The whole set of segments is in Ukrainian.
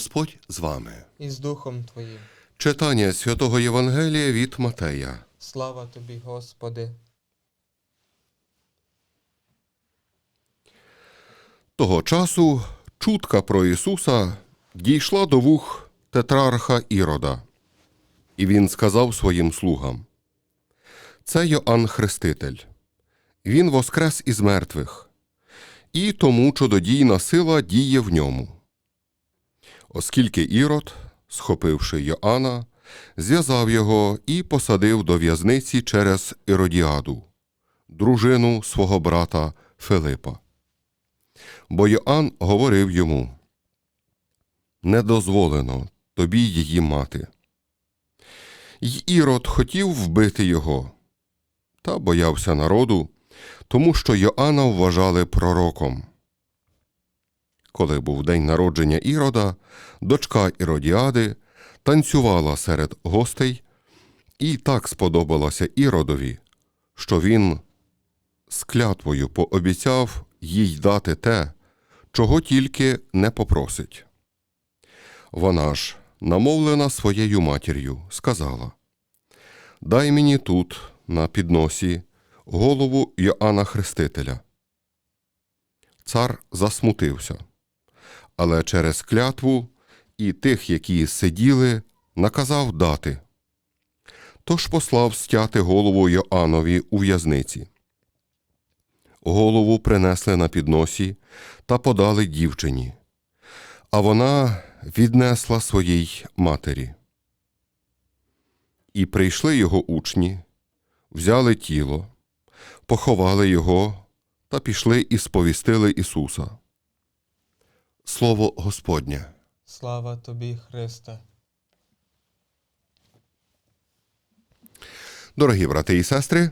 Господь з вами. і з Духом Твоїм. Читання святого Євангелія від Матея. Слава тобі, Господи. Того часу чутка про Ісуса дійшла до вух тетрарха Ірода, і він сказав своїм слугам: Це Йоанн Хреститель. Він воскрес із мертвих, і тому чудодійна сила діє в ньому. Оскільки Ірод, схопивши Йоанна, зв'язав його і посадив до в'язниці через Іродіаду, дружину свого брата Филипа. Бо Йоанн говорив йому: Не дозволено тобі її мати. Й Ірод хотів вбити його, та боявся народу, тому що Йоанна вважали пророком. Коли був день народження Ірода, дочка Іродіади танцювала серед гостей і так сподобалася Іродові, що він з клятвою пообіцяв їй дати те, чого тільки не попросить. Вона ж, намовлена своєю матір'ю, сказала Дай мені тут, на підносі, голову Йоанна Хрестителя. Цар засмутився, але через клятву і тих, які сиділи, наказав дати. Тож послав стяти голову Йоаннові у в'язниці. Голову принесли на підносі та подали дівчині, а вона віднесла своїй матері. І прийшли його учні, взяли тіло, поховали його та пішли і сповістили Ісуса. Слово Господнє. Слава тобі, Христе. Дорогі брати і сестри,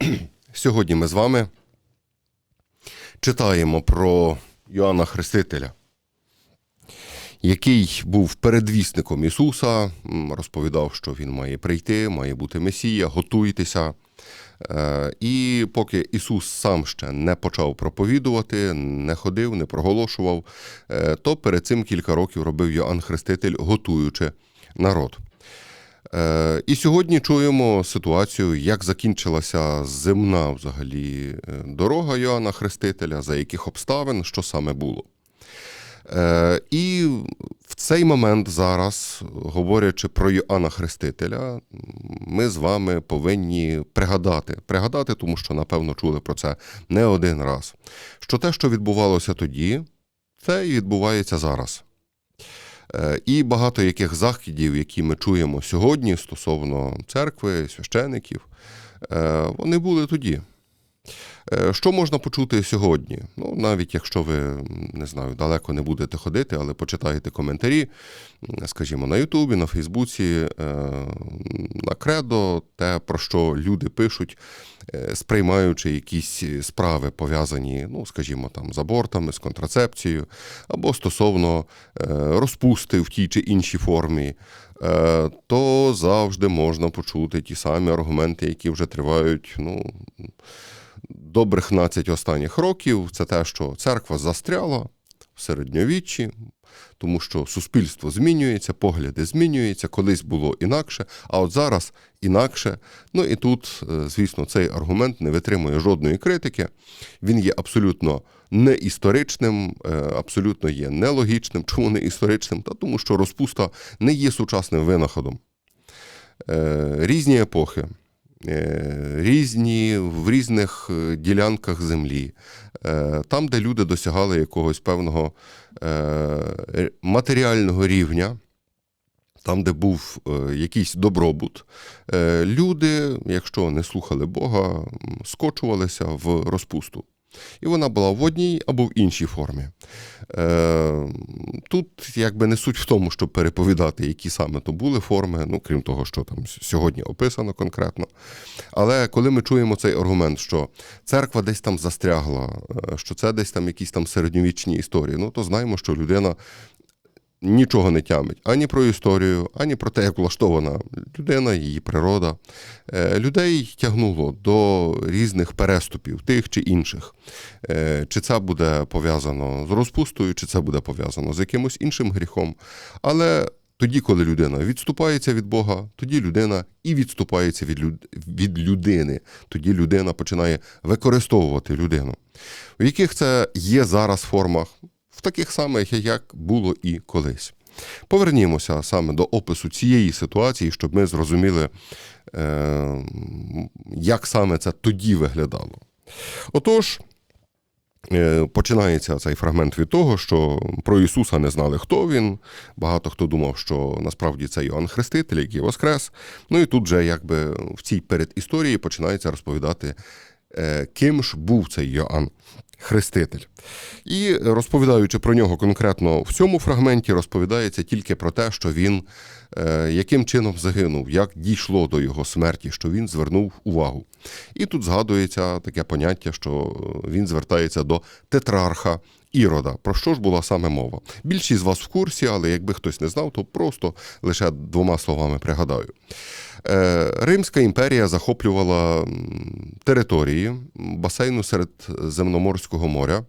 сьогодні ми з вами читаємо про Йоанна Хрестителя, який був передвісником Ісуса, розповідав, що Він має прийти, має бути Месія, готуйтеся. Е, І поки Ісус сам ще не почав проповідувати, не ходив, не проголошував, е, то перед цим кілька років робив Йоанн Хреститель, готуючи народ. Е, І сьогодні чуємо ситуацію, як закінчилася земна взагалі дорога Йоанна Хрестителя, за яких обставин, що саме було. Е, І в цей момент зараз, говорячи про Йоанна Хрестителя, ми з вами повинні пригадати, пригадати, тому що, напевно, чули про це не один раз, що те, що відбувалося тоді, це і відбувається зараз. Е, І багато яких заходів, які ми чуємо сьогодні стосовно церкви, священиків, е, вони були тоді. Е, Що можна почути сьогодні? Ну, навіть якщо ви не знаю, далеко не будете ходити, але почитаєте коментарі, скажімо, на Ютубі, на Фейсбуці, е, на Кредо, те, про що люди пишуть, е, сприймаючи якісь справи пов'язані, ну, скажімо, там з абортами, з контрацепцією, або стосовно розпусти в тій чи іншій формі, то завжди можна почути ті самі аргументи, які вже тривають, ну добрих 12 останніх років це те, що церква застряла в середньовіччі, тому що суспільство змінюється, погляди змінюються, колись було інакше, а от зараз інакше. Ну і тут, е, звісно, цей аргумент не витримує жодної критики. Він є абсолютно не історичним, е, абсолютно є нелогічним. Чому не історичним? Та тому, що розпуста не є сучасним винаходом. Е, Різні епохи, різні в різних е, ділянках землі, е, там, де люди досягали якогось певного е, матеріального рівня. Там, де був е, якийсь добробут, е, люди, якщо не слухали Бога, скочувалися в розпусту. І вона була в одній або в іншій формі. Е, тут якби не суть в тому, щоб переповідати, які саме то були форми, ну крім того, що там сьогодні описано конкретно. Але коли ми чуємо цей аргумент, що церква десь там застрягла, е, що це десь там якісь там середньовічні історії, ну то знаємо, що людина нічого не тямить ані про історію, ані про те, як влаштована людина, її природа. Е, Людей тягнуло до різних переступів, тих чи інших. Е, Чи це буде пов'язано з розпустою, чи це буде пов'язано з якимось іншим гріхом. Але тоді, коли людина відступається від Бога, тоді людина і відступається від, люд... від людини. Тоді людина починає використовувати людину. В яких це є зараз формах? В таких самих, як було і колись. Повернімося саме до опису цієї ситуації, щоб ми зрозуміли, е, як саме це тоді виглядало. Отож, е, починається цей фрагмент від того, що про Ісуса не знали, хто він. Багато хто думав, що насправді це Йоанн Хреститель, який воскрес. Ну і тут же, якби в цій передісторії починається розповідати, е, ким ж був цей Йоанн Хреститель. І розповідаючи про нього конкретно в цьому фрагменті, розповідається тільки про те, що він е, яким чином загинув, як дійшло до його смерті, що він звернув увагу. І тут згадується таке поняття, що він звертається до тетрарха Ірода. Про що ж була саме мова? Більшість з вас в курсі, але якби хтось не знав, то просто лише двома словами пригадаю. Е, Римська імперія захоплювала території басейну серед Земноморського моря.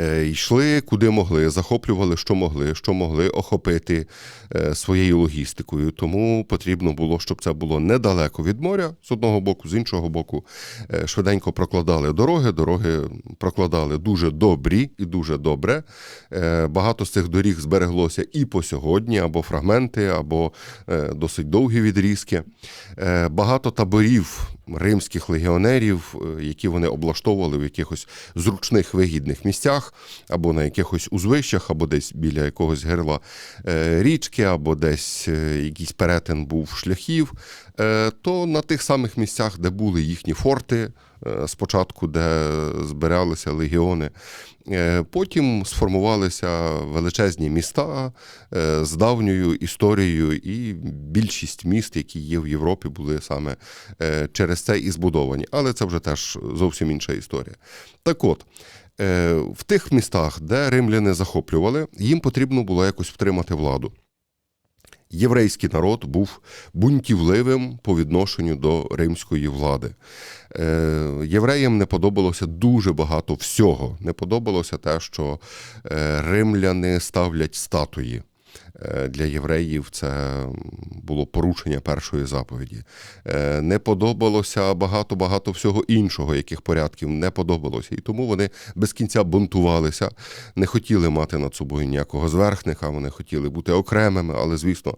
Е, Йшли куди могли, захоплювали, що могли, що могли охопити е, своєю логістикою. Тому потрібно було, щоб це було недалеко від моря з одного боку, з іншого боку, е, швиденько прокладали дороги. Дороги прокладали дуже добрі і дуже добре. Багато з цих доріг збереглося і по сьогодні, або фрагменти, або досить довгі відрізки. Багато таборів римських легіонерів, е, які вони облаштовували в якихось зручних вигідних місцях, або на якихось узвищах, або десь біля якогось герла е, річки, або десь е, якийсь перетин був шляхів, то на тих самих місцях, де були їхні форти, спочатку, де збиралися легіони, е, потім сформувалися величезні міста е, з давньою історією, і більшість міст, які є в Європі, були саме е, через це і збудовані. Але це вже теж зовсім інша історія. Так от. е, В тих містах, де римляни захоплювали, їм потрібно було якось втримати владу. Єврейський народ був бунтівливим по відношенню до римської влади. Е, Євреям не подобалося дуже багато всього. Не подобалося те, що е, римляни ставлять статуї. Е, Для євреїв це було порушення першої заповіді. Е, Не подобалося багато-багато всього іншого, яких порядків не подобалося. І тому вони без кінця бунтувалися, не хотіли мати над собою ніякого зверхника, вони хотіли бути окремими, але, звісно,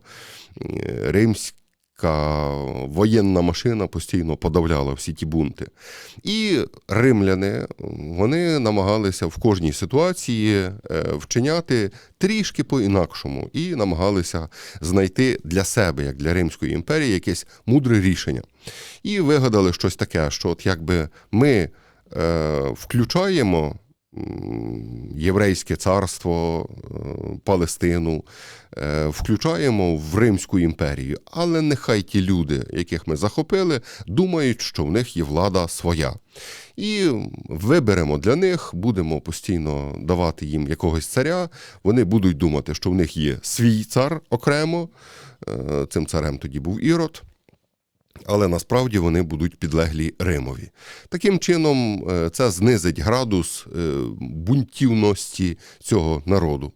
е, римська воєнна машина постійно подавляла всі ті бунти. І римляни вони намагалися в кожній ситуації е, вчиняти трішки по-інакшому і намагалися знайти для себе, як для Римської імперії, якесь мудре рішення. І вигадали щось таке, що от якби ми е, включаємо єврейське царство, е, Палестину, е, включаємо в Римську імперію, але нехай ті люди, яких ми захопили, думають, що в них є влада своя. І виберемо для них, будемо постійно давати їм якогось царя. Вони будуть думати, що в них є свій цар окремо. Е, Цим царем тоді був Ірод. Але насправді вони будуть підлеглі Римові. Таким чином, е, це знизить градус е, бунтівності цього народу.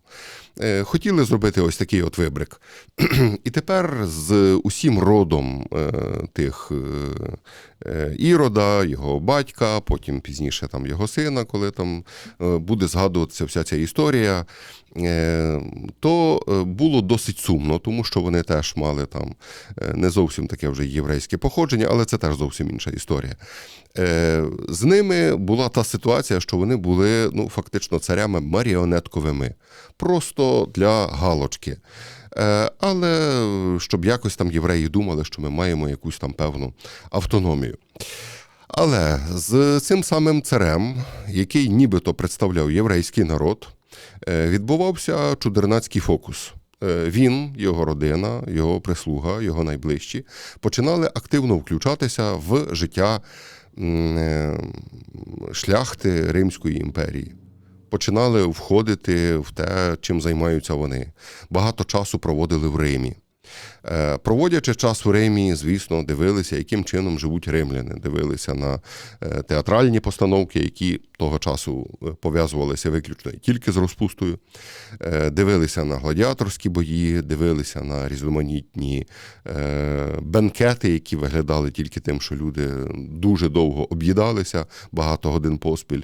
Е, Хотіли зробити ось такий от вибрик. І тепер з усім родом е, тих е, Ірода, його батька, потім пізніше там його сина, коли там буде згадуватися вся ця історія, то було досить сумно, тому що вони теж мали там не зовсім таке вже єврейське походження, але це теж зовсім інша історія. З ними була та ситуація, що вони були ну, фактично царями маріонетковими, просто для галочки. Е, Але щоб якось там євреї думали, що ми маємо якусь там певну автономію. Але з цим самим царем, який нібито представляв єврейський народ, е, відбувався чудернацький фокус. Е, Він, його родина, його прислуга, його найближчі починали активно включатися в життя шляхти Римської імперії. Починали входити в те, чим займаються вони. Багато часу проводили в Римі. Е, Проводячи час у Римі, звісно, дивилися, яким чином живуть римляни. Дивилися на е, театральні постановки, які того часу е, пов'язувалися виключно тільки з розпустою. Дивилися на гладіаторські бої, дивилися на різноманітні бенкети, які виглядали тільки тим, що люди дуже довго об'їдалися, багато годин поспіль.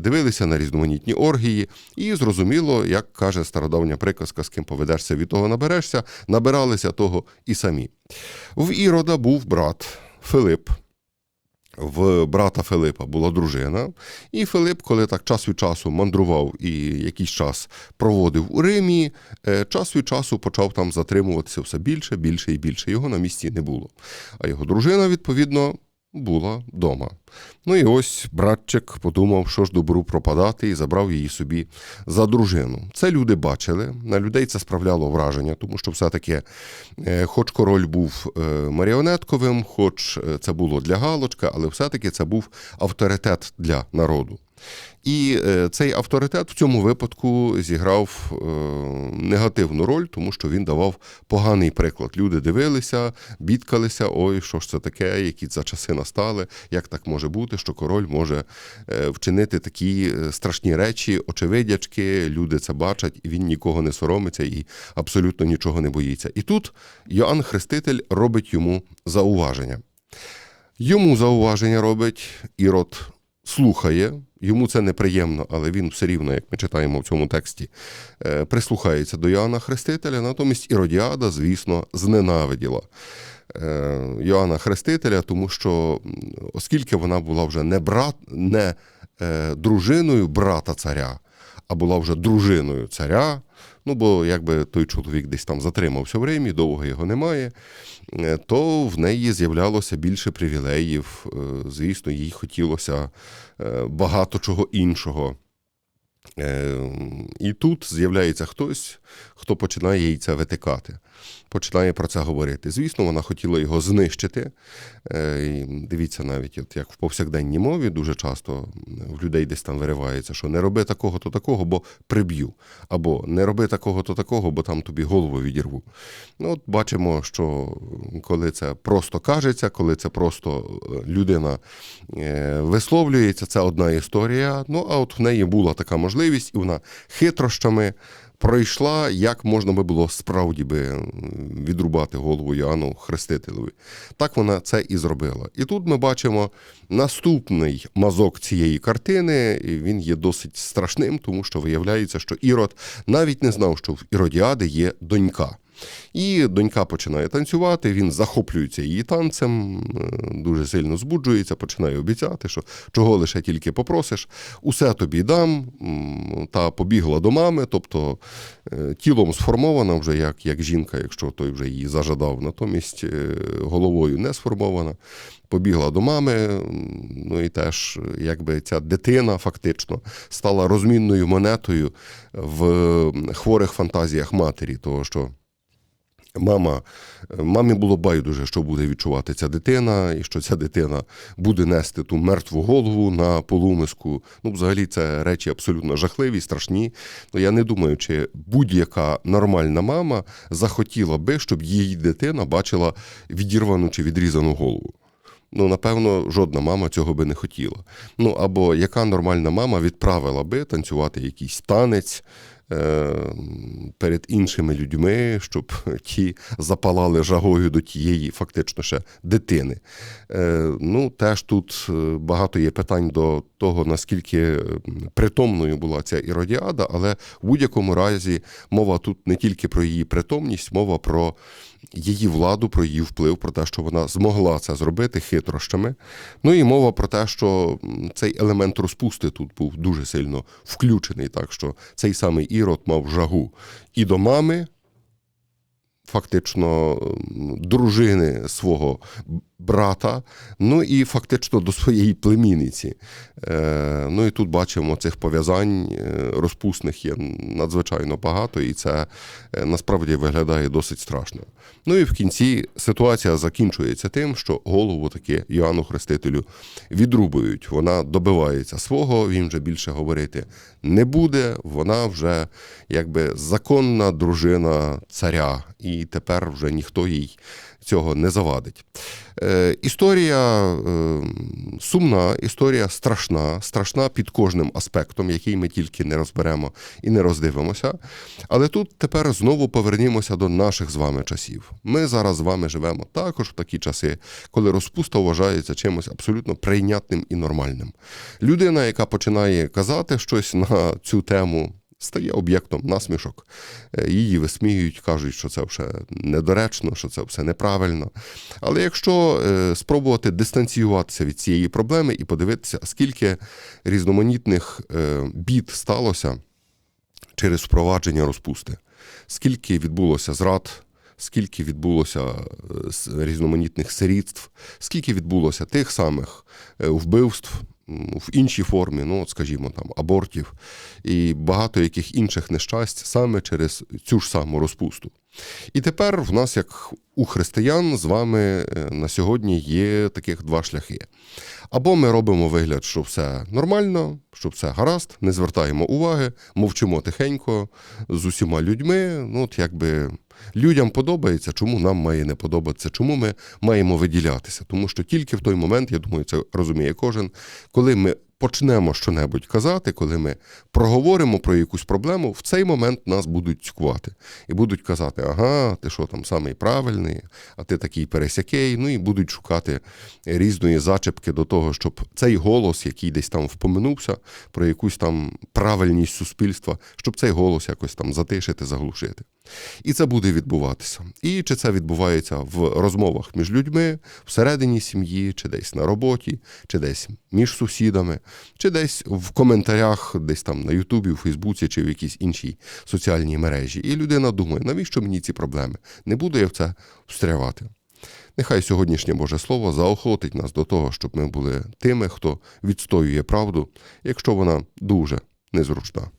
Дивилися на різноманітні оргії, і зрозуміло, як каже стародавня приказка, з ким поведешся, від того наберешся, набиралися того і самі. В Ірода був брат Филип. В брата Филипа була дружина, і Филип, коли так час від часу мандрував і якийсь час проводив у Римі, е, час від часу почав там затримуватися все більше, більше і більше. Його на місці не було. А його дружина, відповідно, була вдома. Ну і ось братчик подумав, що ж добру пропадати, і забрав її собі за дружину. Це люди бачили, на людей це справляло враження, тому що все-таки, е, хоч король був е, маріонетковим, хоч е, це було для галочка, але все-таки це був авторитет для народу. І е, цей авторитет в цьому випадку зіграв е, негативну роль, тому що він давав поганий приклад. Люди дивилися, бідкалися, ой, що ж це таке, які це часи настали, як так може бути, що король може е, вчинити такі страшні речі, очевидячки, люди це бачать, і він нікого не соромиться і абсолютно нічого не боїться. І тут Йоанн Хреститель робить йому зауваження. Йому зауваження робить Ірод слухає, йому це неприємно, але він все рівно, як ми читаємо в цьому тексті, е, прислухається до Йоанна Хрестителя. Натомість Іродіада, звісно, зненавиділа е, Йоанна Хрестителя, тому що оскільки вона була вже не брат, не е, дружиною брата царя, а була вже дружиною царя. Ну, бо якби той чоловік десь там затримався в Римі, довго його немає, е, то в неї з'являлося більше привілеїв. Е, Звісно, їй хотілося е, багато чого іншого. Е, І тут з'являється хтось, хто починає їй це витикати, починає про це говорити. Звісно, вона хотіла його знищити. Е, Дивіться, навіть, от як в повсякденній мові дуже часто в людей десь там виривається, що не роби такого, то такого, бо приб'ю. Або не роби такого, то такого, бо там тобі голову відірву. Ну, от бачимо, що коли це просто кажеться, коли це просто е, людина е, висловлюється, це одна історія. Ну, а от в неї була така можливість, і вона хитрощами пройшла, як можна би було справді би відрубати голову Йоанну Хрестителеві. Так вона це і зробила. І тут ми бачимо наступний мазок цієї картини. Він є досить страшним, тому що виявляється, що Ірод навіть не знав, що в Іродіади є донька. І донька починає танцювати, він захоплюється її танцем, е, дуже сильно збуджується, починає обіцяти, що чого лише тільки попросиш, усе тобі дам. Та побігла до мами, тобто е, тілом сформована вже як, як жінка, якщо той вже її зажадав, натомість е, головою не сформована. Побігла до мами, ну і теж, якби ця дитина фактично стала розмінною монетою в хворих фантазіях матері, того що. Мама, мамі було байдуже, що буде відчувати ця дитина, і що ця дитина буде нести ту мертву голову на полумиску. Ну, взагалі, це речі абсолютно жахливі, страшні. Ну, я не думаю, чи будь-яка нормальна мама захотіла би, щоб її дитина бачила відірвану чи відрізану голову. Ну, напевно, жодна мама цього би не хотіла. Ну, або яка нормальна мама відправила би танцювати якийсь танець перед іншими людьми, щоб ті запалали жагою до тієї фактично ще дитини. Е, ну, теж тут е, багато є питань до того, наскільки е, притомною була ця іродіада, але в будь-якому разі мова тут не тільки про її притомність, мова про її владу, про її вплив, про те, що вона змогла це зробити хитрощами. Ну і мова про те, що цей елемент розпусти тут був дуже сильно включений, так що цей самий Ірод мав жагу і до мами, фактично дружини свого брата, ну і фактично до своєї племінниці. Е, ну і тут бачимо цих пов'язань е, розпусних є надзвичайно багато, і це е, насправді виглядає досить страшно. Ну і в кінці ситуація закінчується тим, що голову таки Іоанну Хрестителю відрубують. Вона добивається свого, він вже більше говорити не буде. Вона вже якби законна дружина царя, і тепер вже ніхто їй цього не завадить. Е, історія е, сумна, історія страшна, страшна під кожним аспектом, який ми тільки не розберемо і не роздивимося. Але тут тепер знову повернімося до наших з вами часів. Ми зараз з вами живемо також в такі часи, коли розпуста вважається чимось абсолютно прийнятним і нормальним. Людина, яка починає казати щось на цю тему. Стає об'єктом насмішок. Е, Її висміюють, кажуть, що це все недоречно, що це все неправильно. Але якщо е, спробувати дистанціюватися від цієї проблеми і подивитися, скільки різноманітних е, бід сталося через впровадження розпусти, скільки відбулося зрад, скільки відбулося різноманітних сирітств, скільки відбулося тих самих вбивств. В іншій формі, ну от скажімо, там абортів і багато яких інших нещасть саме через цю ж саму розпусту. І тепер в нас, як у християн, з вами е, на сьогодні є таких два шляхи. Або ми робимо вигляд, що все нормально, що все гаразд, не звертаємо уваги, мовчимо тихенько з усіма людьми. Ну, от якби людям подобається, чому нам має не подобатися, чому ми маємо виділятися. Тому що тільки в той момент, я думаю, це розуміє кожен, коли ми почнемо щонебудь казати, коли ми проговоримо про якусь проблему, в цей момент нас будуть цькувати. І будуть казати, ага, ти що там самий правильний, а ти такий пересякий. Ну і будуть шукати різної зачепки до того, щоб цей голос, який десь там впоминувся про якусь там правильність суспільства, щоб цей голос якось там затишити, заглушити. І це буде відбуватися. І чи це відбувається в розмовах між людьми, всередині сім'ї, чи десь на роботі, чи десь між сусідами, чи десь в коментарях, десь там на Ютубі, у Фейсбуці, чи в якійсь іншій соціальній мережі. І людина думає, навіщо мені ці проблеми? Не буду я в це встрявати. Нехай сьогоднішнє Боже Слово заохотить нас до того, щоб ми були тими, хто відстоює правду, якщо вона дуже незручна.